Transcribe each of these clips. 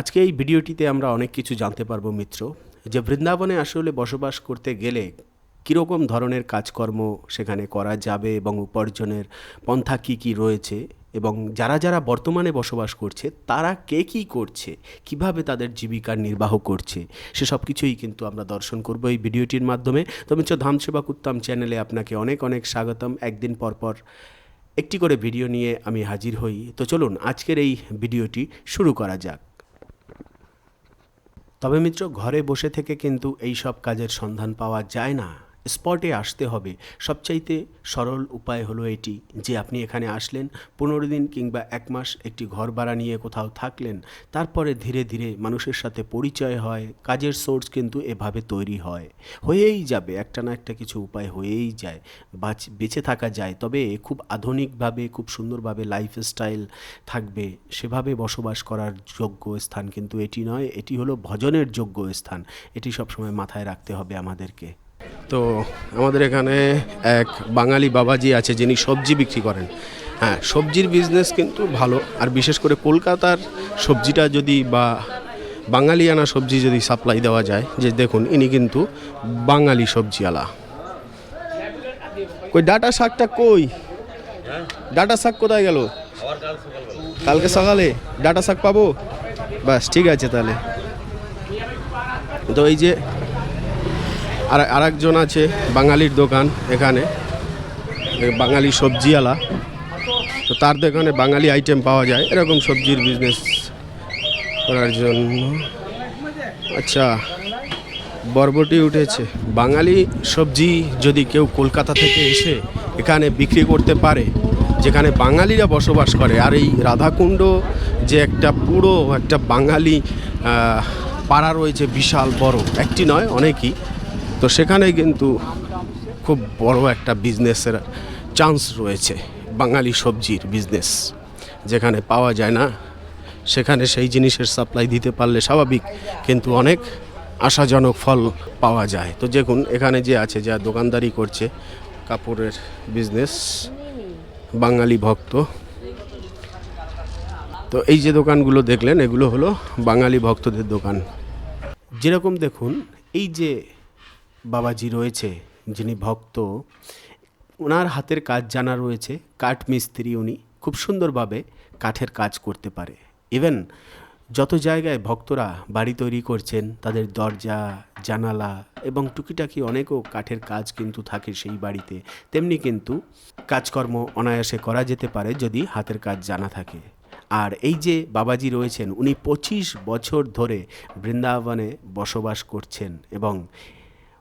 আজকে এই ভিডিওটিতে আমরা অনেক কিছু জানতে পারব, মিত্র। যে বৃন্দাবনে আসলে বসবাস করতে গেলে কীরকম ধরনের কাজকর্ম সেখানে করা যাবে এবং উপার্জনের পন্থা কী কী রয়েছে এবং যারা যারা বর্তমানে বসবাস করছে, তারা কে কী করছে, কীভাবে তাদের জীবিকার নির্বাহ করছে সেসব কিছুই কিন্তু আমরা দর্শন করব এই ভিডিওটির মাধ্যমে। তো মিত্র, ধামসেবা কুত্তাম চ্যানেলে আপনাকে অনেক অনেক স্বাগতম। একদিন পর পর একটি করে ভিডিও নিয়ে আমি হাজির হই। তো চলুন আজকের এই ভিডিওটি শুরু করা যাক। তবে মিত্র ঘরে বসে থেকে কিন্তু এই সব কাজের সন্ধান পাওয়া যায় না। স্পটে আসতে হবে। সবচাইতে সরল উপায় হলো এটি, যে আপনি এখানে আসলেন, পনেরো দিন কিংবা এক মাস একটি ঘর ভাড়া নিয়ে কোথাও থাকলেন, তারপরে ধীরে ধীরে মানুষের সাথে পরিচয় হয়, কাজের সোর্স কিন্তু এভাবে তৈরি হয়। হয়েই যাবে, একটা না একটা কিছু উপায় হয়েই যায়, বাঁচ, বেঁচে থাকা যায়, তবে খুব আধুনিকভাবে, খুব সুন্দরভাবে লাইফস্টাইল থাকবে, সেভাবে বসবাস করার যোগ্য স্থান কিন্তু এটি নয়, এটি হলো ভজনের যোগ্য স্থান, এটি সবসময় মাথায় রাখতে হবে আমাদেরকে। তো আমাদের এখানে এক বাঙালি বাবাজি আছে যিনি সবজি বিক্রি করেন। হ্যাঁ সবজির বিজনেস কিন্তু ভালো। আর বিশেষ করে কলকাতার সবজিটা যদি বা বাঙালিয়ানা সবজি যদি সাপ্লাই দেওয়া যায়, যে দেখুন, ইনি কিন্তু বাঙালি সবজিওয়ালা। কই, ডাটা শাকটা কই? ডাটা শাক কোথায় গেল? কালকে সকালে ডাটা শাক পাবো? বাস, ঠিক আছে তাহলে। তো এই যে আর আরেকজন আছে বাঙালির দোকান এখানে বাঙালি সবজিওয়ালা। তো তার দোকানে বাঙালি আইটেম পাওয়া যায়, এরকম সবজির বিজনেস করার জন্য। আচ্ছা বরবটি উঠেছে। বাঙালি সবজি যদি কেউ কলকাতা থেকে এসে এখানে বিক্রি করতে পারে, যেখানে বাঙালিরা বসবাস করে, আর এই রাধাকুণ্ড যে একটা পুরো একটা বাঙালি পাড়া রয়েছে, বিশাল বড়, একটি নয়, অনেকই। তো সেখানে কিন্তু খুব বড় একটা বিজনেসের চান্স রয়েছে, বাঙালি সবজির বিজনেস যেখানে পাওয়া যায় না, সেখানে সেই জিনিসের সাপ্লাই দিতে পারলে স্বাভাবিক, কিন্তু অনেক আশাজনক ফল পাওয়া যায়। তো দেখুন, এখানে যে আছে, যা দোকানদারি করছে, কাপড়ের বিজনেস বাঙালি ভক্ত। তো এই যে দোকানগুলো দেখলেন, এগুলো হলো বাঙালি ভক্তদের দোকান। যেরকম দেখুন, এই যে বাবাজি রয়েছে, যিনি ভক্ত। ওনার হাতের কাজ জানা রয়েছে, কাঠ মিস্ত্রি উনি। খুব সুন্দরভাবে কাঠের কাজ করতে পারে। ইভেন যত জায়গায় ভক্তরা বাড়ি তৈরি করছেন, তাদের দরজা, জানালা এবং টুকিটাকি অনেকও কাঠের কাজ কিন্তু থাকে সেই বাড়িতে। তেমনি কিন্তু কাজকর্ম অনায়াসে করা যেতে পারে যদি হাতের কাজ জানা থাকে। আর এই যে বাবাজি রয়েছেন, উনি পঁচিশ বছর ধরে বৃন্দাবনে বসবাস করছেন এবং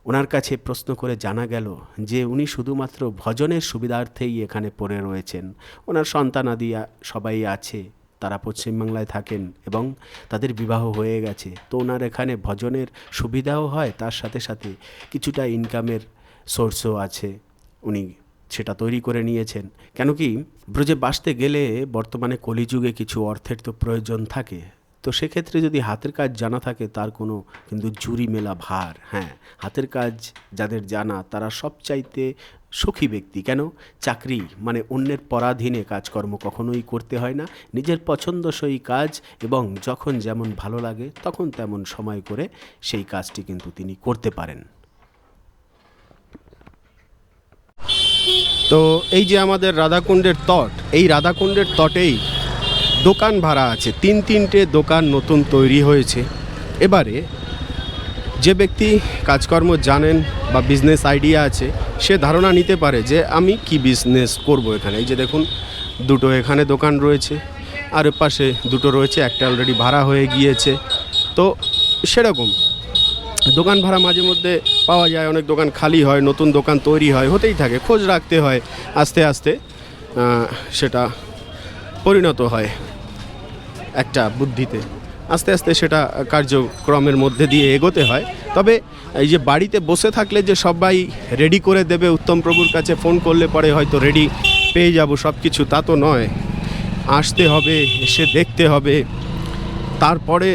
ওনার কাছে প্রশ্ন করে জানা গেল যে উনি শুধুমাত্র ভজনের সুবিধার্থেই এখানে পড়ে রয়েছেন। ওনার সন্তানাদি সবাই আছে, তারা পশ্চিমবাংলায় থাকেন এবং তাদের বিবাহ হয়ে গেছে। তো ওনার এখানে ভজনের সুবিধাও হয়, তার সাথে সাথে কিছুটা ইনকামের সোর্সও আছে। উনি সেটা তৈরি করে নিয়েছেন। কেন কি ব্রজে বাসতে গেলে বর্তমানে কলিযুগে কিছু অর্থের তো প্রয়োজন থাকে। তো সেক্ষেত্রে যদি হাতের কাজ জানা থাকে, তার কোনো কিন্তু জুরি মেলা ভার। হ্যাঁ হাতের কাজ যাদের জানা, তারা সবচাইতে সুখী ব্যক্তি। কেন? চাকরি মানে অন্যের পরাধীনে কাজকর্ম কখনোই করতে হয় না। নিজের পছন্দসই কাজ এবং যখন যেমন ভালো লাগে, তখন তেমন সময় করে সেই কাজটি কিন্তু তিনি করতে পারেন। তো এই যে আমাদের রাধাকুণ্ডের তট, এই রাধাকুণ্ডের তটেই দোকান ভাড়া আছে, তিন তিনটে দোকান নতুন তৈরি হয়েছে। এবারে যে ব্যক্তি কাজকর্ম জানেন বা বিজনেস আইডিয়া আছে, সে ধারণা নিতে পারে যে আমি কি বিজনেস করব এখানে। এই যে দেখুন, দুটো এখানে দোকান রয়েছে, আর পাশে দুটো রয়েছে, একটা অলরেডি ভাড়া হয়ে গিয়েছে। তো সেরকম, দোকান ভাড়া মাঝে মধ্যে পাওয়া যায়, অনেক দোকান খালি হয়, নতুন দোকান তৈরি হয়, হতেই থাকে, খোঁজ রাখতে হয়, আস্তে আস্তে সেটা পরিণত হয়। একটা বুদ্ধিতে। আস্তে আস্তে সেটা কার্যক্রমের মধ্যে দিয়ে এগোতে হয়। তবে এই যে বাড়িতে বসে থাকলে যে সবাই রেডি করে দেবে, উত্তম প্রভুর কাছে ফোন করলে পরে হয়তো রেডি পেয়ে যাব সব কিছু তা তো নয়। আসতে হবে, এসে দেখতে হবে। তারপরে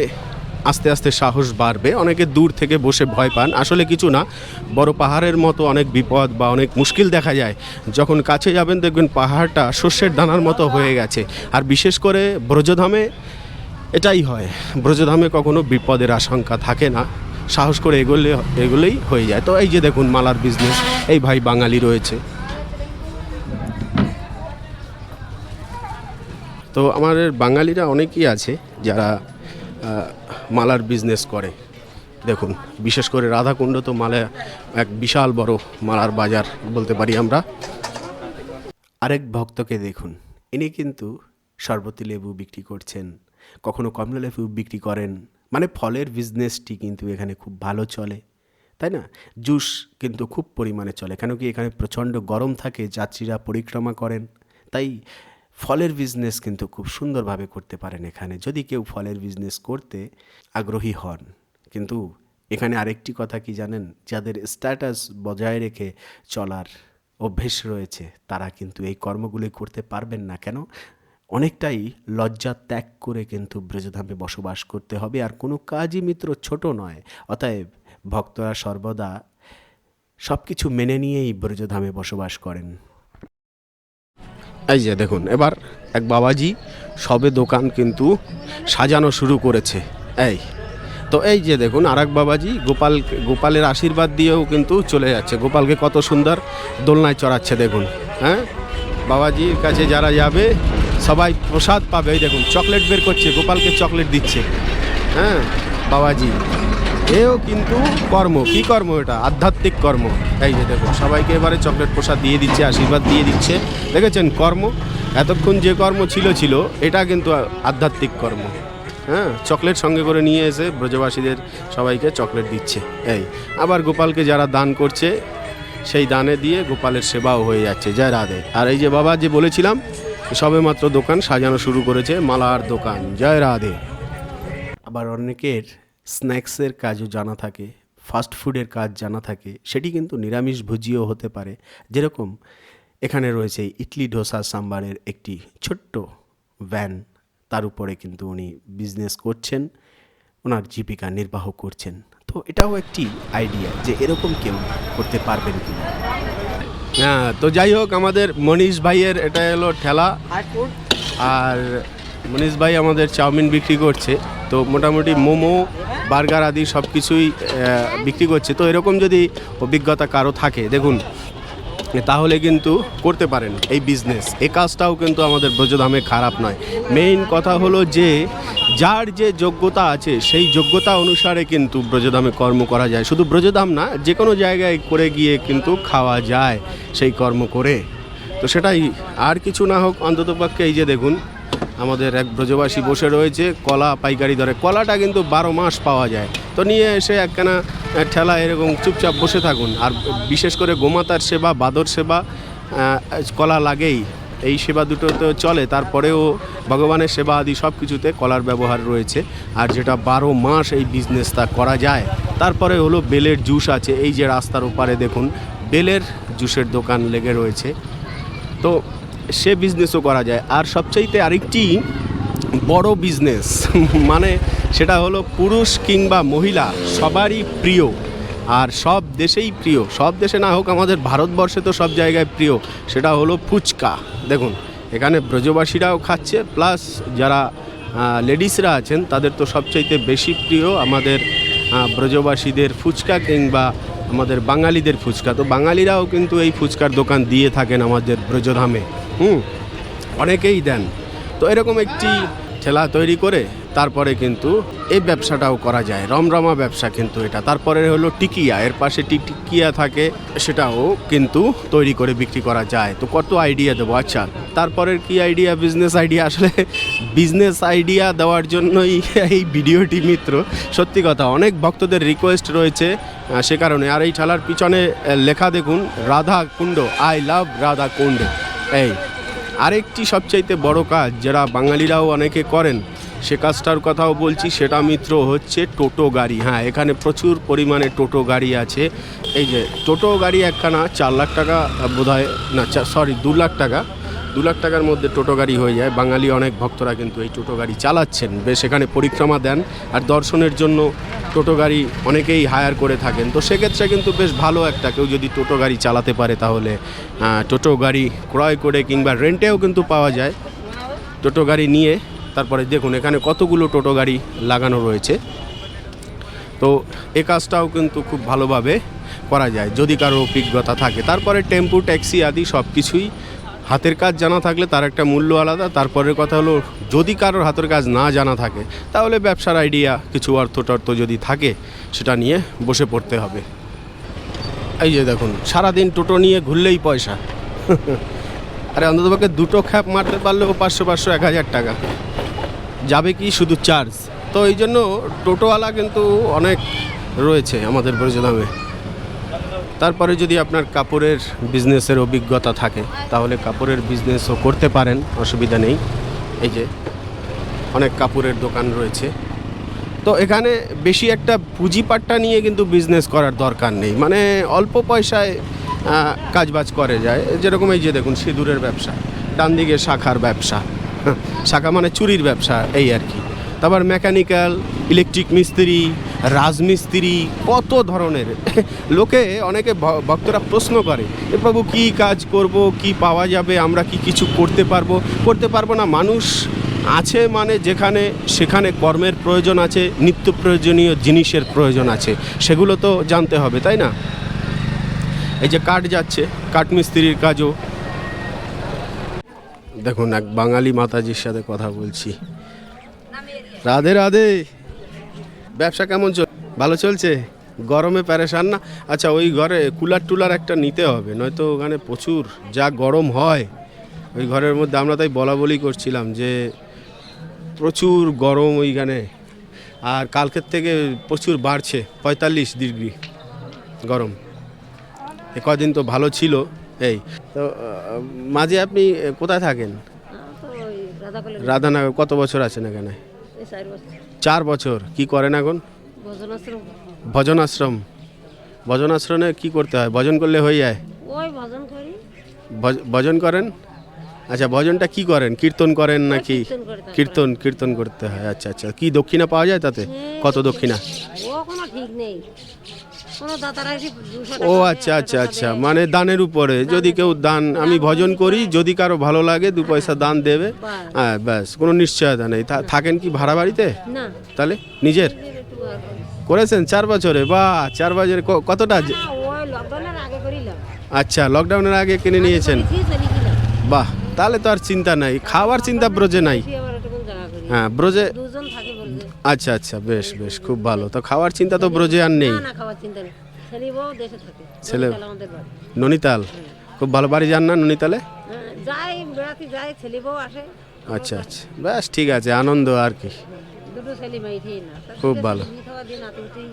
আস্তে আস্তে সাহস বাড়বে, অনেকে দূর থেকে বসে ভয় পান। আসলে কিছু না, বড় পাহাড়ের মতো অনেক বিপদ বা অনেক মুশকিল দেখা যায়। যখন কাছে যাবেন, দেখবেন পাহাড়টা শস্যের দানার মতো হয়ে গেছে। আর বিশেষ করে ব্রজধামে এটাই হয়। ব্রজধামে কখনো বিপদের আশঙ্কা থাকে না। সাহস করে এগোলে, এগুলোই হয়ে যায়। তো এই যে দেখুন, মালার বিজনেস এই ভাই বাঙালি রয়েছে। তো আমাদের বাঙালিরা অনেকেই আছে যারা মালার বিজনেস করে। দেখুন, বিশেষ করে রাধাকুণ্ড তো মালা এক বিশাল বড় মালার বাজার বলতে পারি আমরা। আরেক ভক্তকে দেখুন, ইনি কিন্তু শরবতী লেবু বিক্রি করছেন, কখনো কমলা লেবু বিক্রি করেন। মানে ফলের বিজনেসটি কিন্তু এখানে খুব ভালো চলে, তাই না? জুস কিন্তু খুব পরিমাণে চলে, কেন কি এখানে প্রচণ্ড গরম থাকে, যাত্রীরা পরিক্রমা করেন। তাই ফলের বিজনেস কিন্তু খুব সুন্দরভাবে করতে পারেন এখানে। যদি কেউ ফলের বিজনেস করতে আগ্রহী হন, কিন্তু এখানে আরেকটি কথা কি জানেন? যাদের স্ট্যাটাস বজায় রেখে চলার অভ্যেস রয়েছে, তারা কিন্তু এই কর্মগুলি করতে পারবেন না। কেন? অনেকটাই লজ্জা ত্যাগ করে কিন্তু ব্রজধামে বসবাস করতে হবে। আর কোনো কাজই মিত্র ছোট নয়। অতএব ভক্তরা সর্বদা সব কিছু মেনে নিয়েই ব্রজধামে বসবাস করেন। এই যে দেখুন, এবার এক বাবাজি সবে দোকান কিন্তু সাজানো শুরু করেছে। এই, তো এই যে দেখুন আর এক বাবাজি গোপাল, গোপালের আশীর্বাদ দিয়েও কিন্তু চলে যাচ্ছে। গোপালকে কত সুন্দর দোলনায় চড়াচ্ছে দেখুন হ্যাঁ? বাবাজির কাছে যারা যাবে, সবাই প্রসাদ পাবে। এই দেখুন, চকলেট বের করছে, গোপালকে চকলেট দিচ্ছে হ্যাঁ? বাবাজি এও কিন্তু কর্ম। কি কর্ম এটা? আধ্যাত্মিক কর্ম। এই যে দেখুন, সবাইকে এবারে চকলেট প্রসাদ দিয়ে দিচ্ছে, আশীর্বাদ দিয়ে দিচ্ছে। দেখেছেন কর্ম? এতক্ষণ যে কর্ম ছিল ছিল, এটা কিন্তু আধ্যাত্মিক কর্ম। হ্যাঁ? চকলেট সঙ্গে করে নিয়ে এসে ব্রজবাসীদের সবাইকে চকলেট দিচ্ছে। এই, আবার গোপালকে যারা দান করছে, সেই দানে দিয়ে গোপালের সেবাও হয়ে যাচ্ছে। জয় রাধে। আর এই যে বাবা, যে বলেছিলাম সবে মাত্র দোকান সাজানো শুরু করেছে মালার দোকান। জয় রাধে। আবার অনেকের স্ন্যাক্সের কাজও জানা থাকে ফাস্ট ফুডের কাজ জানা থাকে সেটি কিন্তু নিরামিষ ভুজিও হতে পারে। যেরকম এখানে রয়েছে ইডলি ডোসা সাম্বারের একটি ছোট্ট ভ্যান তার উপরে কিন্তু উনি বিজনেস করছেন ওনার জীবিকা নির্বাহ করছেন। তো এটাও একটি আইডিয়া যে এরকম কেউ করতে পারবেন কি না। হ্যাঁ তো যাই হোক আমাদের মনীষ ভাইয়ের এটা হলো ঠেলা। আর মনীষ ভাই আমাদের চাউমিন বিক্রি করছে। তো মোটামুটি মোমো বার্গার আদি সব কিছুই বিক্রি করছে। তো এরকম যদি অভিজ্ঞতা কারও থাকে, দেখুন, তাহলে কিন্তু করতে পারেন এই বিজনেস এই কাজটাও কিন্তু আমাদের ব্রজধামে খারাপ নয়। মেইন কথা হলো যে, যার যে যোগ্যতা আছে, সেই যোগ্যতা অনুসারে কিন্তু ব্রজধামে কর্ম করা যায়। শুধু ব্রজধাম না যে কোনো জায়গায় করে গিয়ে কিন্তু খাওয়া যায় সেই কর্ম করে। তো সেটাই, আর কিছু না হোক, অন্ততপক্ষে এই যে দেখুন আমাদের এক ব্রজবাসী বসে রয়েছে, কলা পাইকারি দরে। কলাটা কিন্তু বারো মাস পাওয়া যায়। তো নিয়ে এসে একখানা ঠেলা এরকম চুপচাপ বসে থাকুন। আর বিশেষ করে গোমাতার সেবা, বাদর সেবা কলা লাগেই। এই সেবা দুটো তো চলে, তারপরেও ভগবানের সেবা আদি সব কিছুতে কলার ব্যবহার রয়েছে। আর যেটা বারো মাস এই বিজনেসটা করা যায়, তারপরে হলো বেলের জুস আছে। এই যে রাস্তার ওপারে দেখুন, বেলের জুসের দোকান লেগে রয়েছে। তো সে বিজনেসও করা যায়। আর সবচাইতে আরেকটি বড় বিজনেস মানে সেটা হলো পুরুষ কিংবা মহিলা, সবারই প্রিয়। আর সব দেশেই প্রিয়। সব দেশে না হোক আমাদের ভারতবর্ষে তো সব জায়গায় প্রিয়। সেটা হলো ফুচকা। দেখুন, এখানে ব্রজবাসীরাও খাচ্ছে প্লাস যারা লেডিসরা আছেন, তাদের তো সবচাইতে বেশি প্রিয় আমাদের ব্রজবাসীদের ফুচকা কিংবা আমাদের বাঙালিদের ফুচকা। তো বাঙালিরাও কিন্তু এই ফুচকার দোকান দিয়ে থাকেন আমাদের ব্রজধামে। হুম, অনেকেই দেন। তো এরকম একটি ঠেলা তৈরি করে তারপরে কিন্তু এই ব্যবসাটাও করা যায়। রমরমা ব্যবসা কিন্তু এটা। তারপরে হলো টিকিয়া। এর পাশে টিকিয়া থাকে, সেটাও কিন্তু তৈরি করে বিক্রি করা যায়। তো কত আইডিয়া দেবো? আচ্ছা তারপরের কি আইডিয়া? বিজনেস আইডিয়া আসলে বিজনেস আইডিয়া দেওয়ার জন্যই এই ভিডিওটি মিত্র। সত্যি কথা, অনেক ভক্তদের রিকোয়েস্ট রয়েছে সে কারণে। আর এই ঠেলার পিছনে লেখা দেখুন রাধা কুণ্ড আই লাভ রাধা কুণ্ড এই আরেকটি সবচাইতে বড় কাজ যারা বাঙালিরাও অনেকে করেন, সে কাজটার কথাও বলছি, সেটা মিত্র হচ্ছে টোটো গাড়ি। হ্যাঁ এখানে প্রচুর পরিমাণে টোটো গাড়ি আছে। এই যে টোটো গাড়ি একখানা চার লাখ টাকা বোধ হয় না সরি দু লাখ টাকা। দু লাখ টাকার মধ্যে টোটো গাড়ি হয়ে যায়। বাঙালি অনেক ভক্তরা কিন্তু এই টোটো গাড়ি চালাচ্ছেন। বেশ এখানে পরিক্রমা দেন আর দর্শনের জন্য টোটো গাড়ি অনেকেই হায়ার করে থাকেন। তো সেক্ষেত্রে কিন্তু বেশ ভালো একটা কেউ যদি টোটো গাড়ি চালাতে পারে তাহলে টোটো গাড়ি ক্রয় করে কিংবা রেন্টেও কিন্তু পাওয়া যায়। টোটো গাড়ি নিয়ে তারপরে দেখুন এখানে কতগুলো টোটো গাড়ি লাগানো রয়েছে। তো এ কাজটাও কিন্তু খুব ভালোভাবে করা যায়। যদি কারও অভিজ্ঞতা থাকে। তারপরে টেম্পু, ট্যাক্সি আদি সব কিছুই হাতের কাজ জানা থাকলে তার একটা মূল্য আলাদা। তারপরের কথা হলো, যদি কারোর হাতের কাজ না জানা থাকে, তাহলে ব্যবসার আইডিয়া কিছু অর্থ টর্থ যদি থাকে, সেটা নিয়ে বসে পড়তে হবে। এই যে দেখুন, সারাদিন টোটো নিয়ে ঘুরলেই পয়সা। আরে অন্ততপক্ষে দুটো খ্যাপ মারতে পারলেও পাঁচশো পাঁচশো, এক হাজার টাকা। যাবে কি শুধু চার্জ তো এই জন্য টোটোওয়ালা কিন্তু অনেক রয়েছে আমাদের ব্রজধামে তারপরে যদি আপনার কাপড়ের বিজনেসের অভিজ্ঞতা থাকে, তাহলে কাপড়ের বিজনেসও করতে পারেন, অসুবিধা নেই। এই যে, অনেক কাপড়ের দোকান রয়েছে। তো এখানে বেশি একটা পুঁজিপাট্টা নিয়ে কিন্তু বিজনেস করার দরকার নেই। মানে অল্প পয়সায় কাজবাজ করে যায়। যেরকম এই যে দেখুন, সিঁদুরের ব্যবসা ডান দিকে শাখার ব্যবসা, শাখা মানে চুরির ব্যবসা, এই আর কি। তারপর মেকানিক্যাল ইলেকট্রিক মিস্ত্রি, রাজমিস্ত্রি, কত ধরনের। লোকে অনেকে ভক্তরা প্রশ্ন করে এ প্রভু, কী কাজ করব? কি পাওয়া যাবে? আমরা কি কিছু করতে পারব? করতে পারব না। মানুষ আছে মানে যেখানে, সেখানে কর্মের প্রয়োজন আছে, নিত্য প্রয়োজনীয় জিনিসের প্রয়োজন আছে। সেগুলো তো জানতে হবে, তাই না? এই যে কাঠ যাচ্ছে, কাঠ মিস্ত্রির কাজও। দেখুন, এক বাঙালি মাতাজির সাথে কথা বলছি। রাধে রাধে। ব্যবসা কেমন চল? ভালো চলছে? গরমে প্যারেশান না? আচ্ছা ওই ঘরে কুলার টুলার একটা নিতে হবে নয়তো ওখানে প্রচুর যা গরম হয়। ওই ঘরের মধ্যে আমরা তাই বলা বলি করছিলাম যে প্রচুর গরম ওইখানে আর কালকের থেকে প্রচুর বাড়ছে পঁয়তাল্লিশ ডিগ্রি গরম। এ কদিন তো ভালো ছিল এই। তো মাঝে আপনি কোথায় থাকেন? রাধানগর কত বছর আছেন এখানে? চার বছর। কি করেন এখন? ভজন আশ্রম। ভজন আশ্রমে। কি করতে হয়? ভজন করলে হয়ে যায়? ভজন ভজ- ভজন করেন? আচ্ছা ভজনটা কি করেন? কীর্তন করেন নাকি কীর্তন কীর্তন কীর্তন করতে হয়? আচ্ছা আচ্ছা। কি দক্ষিণা পাওয়া যায় তাতে? কত দক্ষিণা? ঠিক নেই। ও আচ্ছা আচ্ছা আচ্ছা। মানে দানের উপরে। যদি কেউ দান আমি ভজন করি যদি কারও ভালো লাগে দু পয়সা দান দেবে। হ্যাঁ ব্যাস কোনো নিশ্চয়তা নেই। থাকেন কি ভাড়া বাড়িতে? তাহলে নিজের। করেছেন চার বছরে? বা চার বছরে কতটা আচ্ছা লকডাউনের আগে কিনে নিয়েছেন। বাহ তাহলে তো আর চিন্তা নাই। খাওয়ার চিন্তা ব্রজে নাই। হ্যাঁ ব্রজে আচ্ছা আচ্ছা বেশ বেশ খুব ভালো। তো খাওয়ার চিন্তা তো ব্রজে আর নেই? না না চিন্তা নেই। ছেলে বউ দেশে থাকে। ছেলে- আমাদের বাড়ি। ননিতাল? খুব ভালো বাড়ি যান না ননিতালে? হ্যাঁ, যাই বেড়াতে যাই ছেলে বউ আসে। আচ্ছা আচ্ছা। বেশ ঠিক আছে আনন্দ আর কি। খুব ভালো।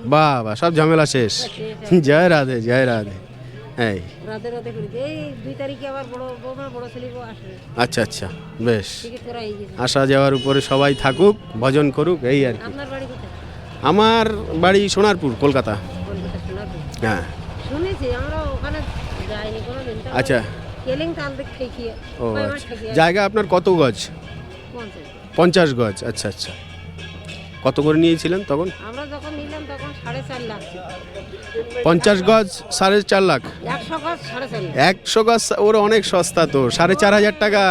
বাহ বাহ সব ঝামেলা শেষ। জয় রাধে জয় রাধে। এই। রাতে রাতে করি। এই দুই তারিখে আবার বড় বৌমা বড় ছেলে বউ আচ্ছা আচ্ছা বেশ। আসা যাওয়ার উপরে সবাই থাকুক ভজন করুক এই আর কি। আমার বাড়ি সোনারপুর কলকাতা। হ্যাঁ। শুনেছি আমরা ওখানে যাইনি কোনো দিন আচ্ছা। কেলিং তাল দেখ ও আচ্ছা। জায়গা আপনার কত গজ? পঞ্চাশ গজ আচ্ছা আচ্ছা। কত করে নিয়েছিলেন তখন? আমরা যখন নিলাম তখন সাড়ে চার লাখ। পঞ্চাশ গজ সাড়ে চার লাখ। একশো গজ সাড়ে চার লাখ। একশো গজ ওর অনেক সস্তা তো সাড়ে চার হাজার টাকা।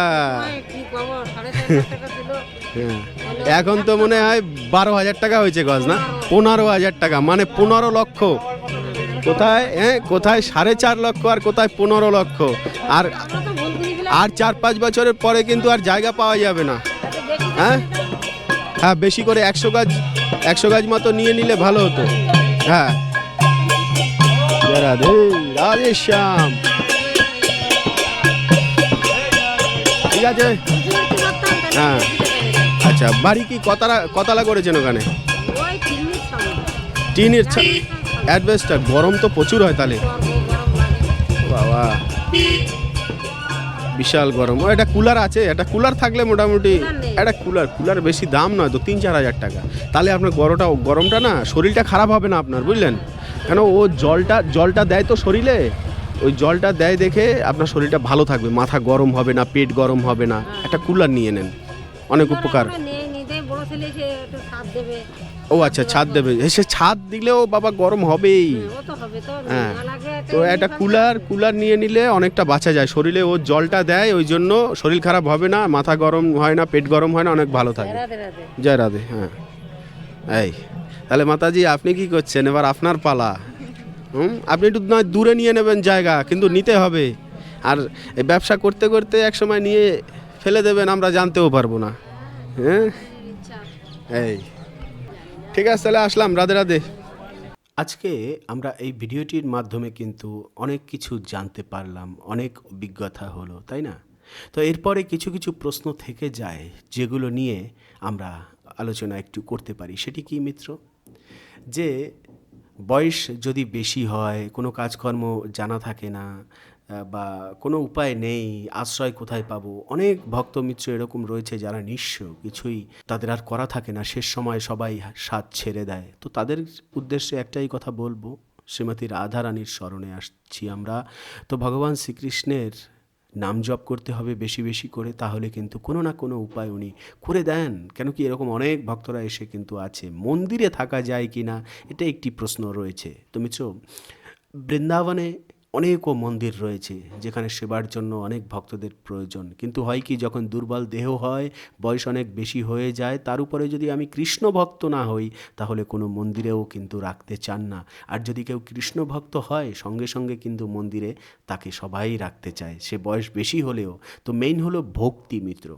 হ্যাঁ। এখন তো মনে হয় বারো হাজার টাকা হয়েছে গজ না? পনেরো। হাজার টাকা মানে পনেরো লক্ষ। কোথায় হ্যাঁ কোথায় সাড়ে চার লক্ষ আর কোথায় পনেরো লক্ষ? আর আর চার পাঁচ বছরের পরে কিন্তু আর জায়গা পাওয়া যাবে না। হ্যাঁ? হ্যাঁ বেশি করে একশো গাছ একশো গাছ মতো নিয়ে নিলে ভালো হতো। হ্যাঁ। শ্যাম। ঠিক আছে? হ্যাঁ। আচ্ছা বাড়ি কি কতালা কতলা করেছেন ওখানে? টিনের অ্যাডভেস্টার, গরম তো প্রচুর হয় তাহলে। বাবা। বিশাল গরম। ও একটা কুলার আছে একটা কুলার থাকলে মোটামুটি। একটা কুলার কুলার বেশি দাম নয় তো তিন চার হাজার টাকা। তাহলে আপনার গরমটা গরমটা না শরীরটা খারাপ হবে না আপনার বুঝলেন? কেন ও জলটা জলটা দেয় তো শরীরে। ওই জলটা দেয় দেখে আপনার শরীরটা ভালো থাকবে মাথা গরম হবে না পেট গরম হবে না। একটা কুলার নিয়ে নেন। অনেক উপকার। আমরা নিয়ে নিতে বড় ছেলে একটু দেবে। ও আচ্ছা ছাদ দেবে। এসে ছাদ দিলেও বাবা গরম হবেই। হ্যাঁ। তো একটা কুলার কুলার নিয়ে নিলে অনেকটা বাঁচা যায়। শরীরে ও জলটা দেয় ওই জন্য শরীর খারাপ হবে না মাথা গরম হয় না পেট গরম হয় না অনেক ভালো থাকে। জয় রাধে হ্যাঁ। এই তাহলে মাতাজি আপনি কি করছেন? এবার আপনার পালা। হুম? আপনি একটু নয় দূরে নিয়ে নেবেন জায়গা কিন্তু নিতে হবে। আর ব্যবসা করতে করতে এক সময় নিয়ে ফেলে দেবেন আমরা জানতেও পারব না। হ্যাঁ? এই। ঠিক আছে, তাহলে আসলাম, রাধে রাধে। আজকে আমরা এই ভিডিওটির মাধ্যমে কিন্তু অনেক কিছু জানতে পারলাম, অনেক অভিজ্ঞতা হলো, তাই না? তো এরপরে কিছু কিছু প্রশ্ন থেকে যায়, যেগুলো নিয়ে আমরা আলোচনা একটু করতে পারি। সেটি কি, মিত্র? যে বয়স যদি বেশি হয়, কোনো কাজকর্ম জানা থাকে না বা কোনো উপায় নেই, আশ্রয় কোথায় পাবো? অনেক ভক্ত মিত্র এরকম রয়েছে যারা নিঃস্ব কিছুই তাদের আর করা থাকে না। শেষ সময় সবাই সাথ ছেড়ে দেয়। তো তাদের উদ্দেশ্যে একটাই কথা বলব, শ্রীমতী রাধারানীর স্মরণে আসছি আমরা। তো ভগবান শ্রীকৃষ্ণের নাম জপ করতে হবে বেশি বেশি করে, তাহলে কিন্তু কোনো না কোনো উপায় উনি করে দেন। কেন কি এরকম অনেক ভক্তরা এসে কিন্তু আছে। মন্দিরে থাকা যায় কি না এটা একটি প্রশ্ন রয়েছে। তো মিত্র, বৃন্দাবনে অনেকও মন্দির রয়েছে যেখানে সেবার জন্য অনেক ভক্তদের প্রয়োজন। কিন্তু হয় কি যখন দুর্বল দেহ হয়, বয়স অনেক বেশি হয়ে যায়, তার উপরে যদি আমি কৃষ্ণ ভক্ত না হই, তাহলে কোনো মন্দিরেও কিন্তু রাখতে চান না। আর যদি কেউ কৃষ্ণ ভক্ত হয়, সঙ্গে সঙ্গে কিন্তু মন্দিরে তাকে সবাই রাখতে চায়। সে বয়স বেশি হলেও। তো মেইন হলো ভক্তি মিত্র।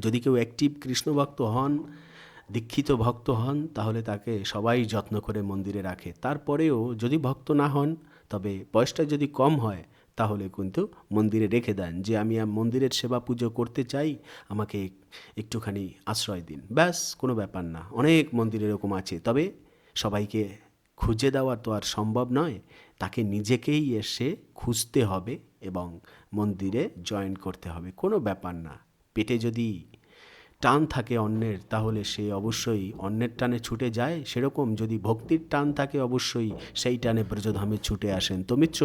যদি কেউ অ্যাক্টিভ কৃষ্ণভক্ত হন দীক্ষিত ভক্ত হন, তাহলে তাকে সবাই যত্ন করে মন্দিরে রাখে। তারপরেও যদি ভক্ত না হন, তবে বয়সটা যদি কম হয়, তাহলে কিন্তু মন্দিরে রেখে দেন যে, আমি মন্দিরের সেবা পুজো করতে চাই, আমাকে একটুখানি আশ্রয় দিন। ব্যাস, কোনো ব্যাপার না। অনেক মন্দির এরকম আছে। তবে সবাইকে খুঁজে দেওয়া তো আর সম্ভব নয়। তাকে নিজেকেই এসে খুঁজতে হবে এবং মন্দিরে জয়েন করতে হবে। কোনো ব্যাপার না। পেটে যদি টান থাকে অন্যের, তাহলে সে অবশ্যই অন্যের টানে ছুটে যায়। সেরকম যদি ভক্তির টান থাকে, অবশ্যই সেই টানে ব্রজধামে ছুটে আসেন। তো মিত্র,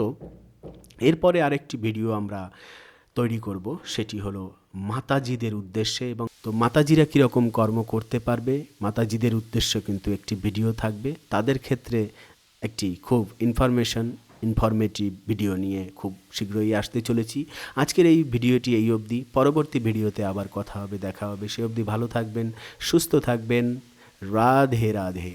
এরপরে আরেকটি ভিডিও আমরা তৈরি করব। সেটি হলো মাতাজিদের উদ্দেশ্যে এবং তো মাতাজিরা কীরকম কর্ম করতে পারবে? মাতাজিদের উদ্দেশ্যে কিন্তু একটি ভিডিও থাকবে। তাদের ক্ষেত্রে একটি খুব ইনফরমেশন ইনফরমেটিভ ভিডিও নিয়ে খুব শীঘ্রই আসতে চলেছি। আজকের এই ভিডিওটি এই অবধি। পরবর্তী ভিডিওতে আবার কথা হবে, দেখা হবে। সে অবধি ভালো থাকবেন, সুস্থ থাকবেন। রাধে রাধে।